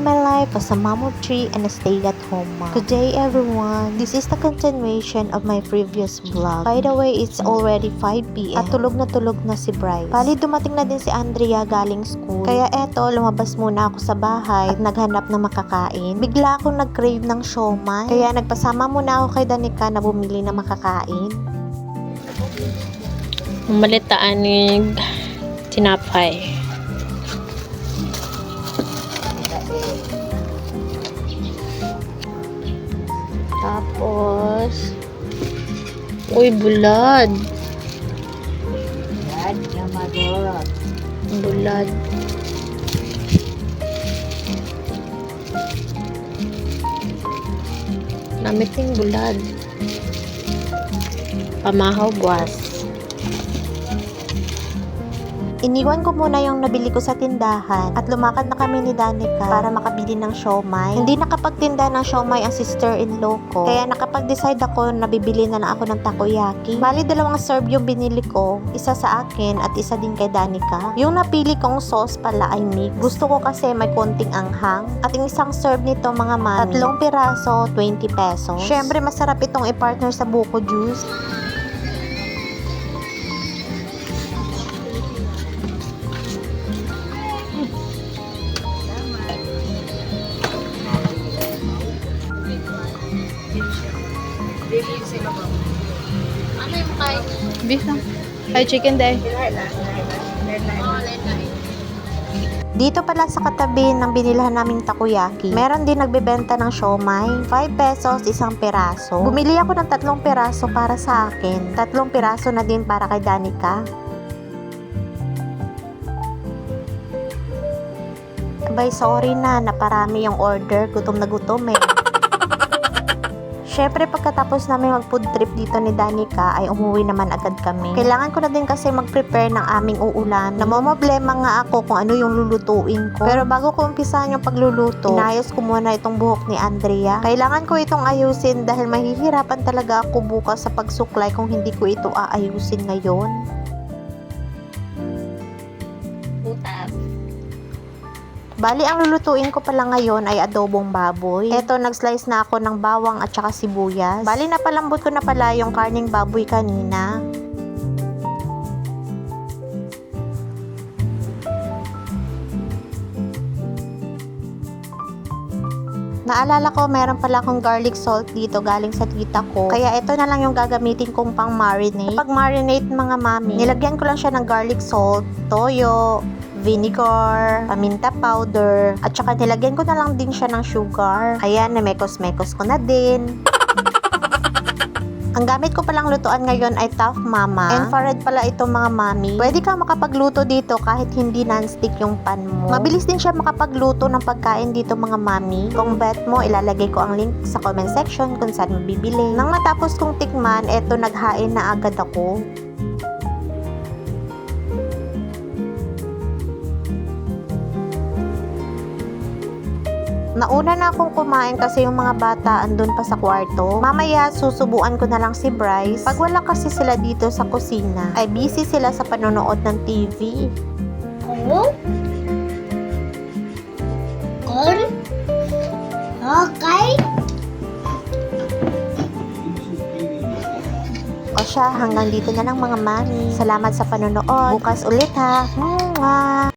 isa sa mom of three and a stay-at-home mom. Good day everyone! This is the continuation of my previous vlog. By the way, it's already 5pm at tulog na tulog na si Bryce. Bali, dumating na din si Andrea galing school. Kaya eto, lumabas muna ako sa bahay at naghanap ng makakain. Bigla akong nag-crave ng siomay. Kaya nagpasama muna ako kay Danica na bumili ng makakain. Malitanig tinapay. Tapos, uy, bulad. Yung madot. Bulad. Namiting bulad. Pamahaw buwas. Iniwan ko muna yung nabili ko sa tindahan at lumakad na kami ni Danica para makabili ng siomay. Hindi nakapagtinda ng siomay ang sister-in-law ko. Kaya nakapag-decide ako na bibili na lang ako ng takoyaki. Bali dalawang serve yung binili ko. Isa sa akin at isa din kay Danica. Yung napili kong sauce pala ay mix. Gusto ko kasi may konting anghang. At yung isang serve nito mga mami, tatlong piraso, 20 pesos. Syempre masarap itong i-partner sa buko juice. Ano yung kay? Beef lang. Ay, chicken day. Dito pala sa katabi ng binilhan naming takoyaki, meron din nagbebenta ng siomay. 5 pesos isang piraso. Bumili ako ng tatlong piraso para sa akin. Tatlong piraso na din para kay Danica. Abay, sorry na, naparami yung order. Gutom na gutom eh. Syempre, pagkatapos namin mag-food trip dito ni Danica, ay umuwi naman agad kami. Kailangan ko na din kasi mag-prepare ng aming uulam. Namomblema nga ako kung ano yung lulutuin ko. Pero bago ko umpisahan yung pagluluto, inayos ko muna itong buhok ni Andrea. Kailangan ko itong ayusin dahil mahihirapan talaga ako bukas sa pagsuklay kung hindi ko ito aayusin ngayon. Bali, ang lulutuin ko pala ngayon ay adobong baboy. Eto, nag-slice na ako ng bawang at saka sibuyas. Bali, napalambot ko na pala yung karning baboy kanina. Naalala ko, meron pala akong garlic salt dito galing sa tita ko. Kaya ito na lang yung gagamitin kong pang marinate. Pag marinate mga mami, nilagyan ko lang siya ng garlic salt, toyo, vinegar, paminta powder, at saka nilagyan ko na lang din siya ng sugar. Kaya namekos-mekos ko na din. Ang gamit ko palang lutuan ngayon ay Tough Mama. Infrared pala ito mga mami. Pwede kang makapagluto dito kahit hindi non-stick yung pan mo. Mabilis din siya makapagluto ng pagkain dito mga mami. Kung bet mo, ilalagay ko ang link sa comment section kung saan mabibili. Nang matapos kong tikman, eto naghain na agad ako. Nauna na akong kumain kasi yung mga bata andun pa sa kwarto. Mamaya susubuan ko na lang si Bryce. Pag wala kasi sila dito sa kusina, ay busy sila sa panonood ng TV. Ano? Corn? Okay. O siya, hanggang dito na lang mga mami. Salamat sa panonood. Bukas ulit ha. Mwah!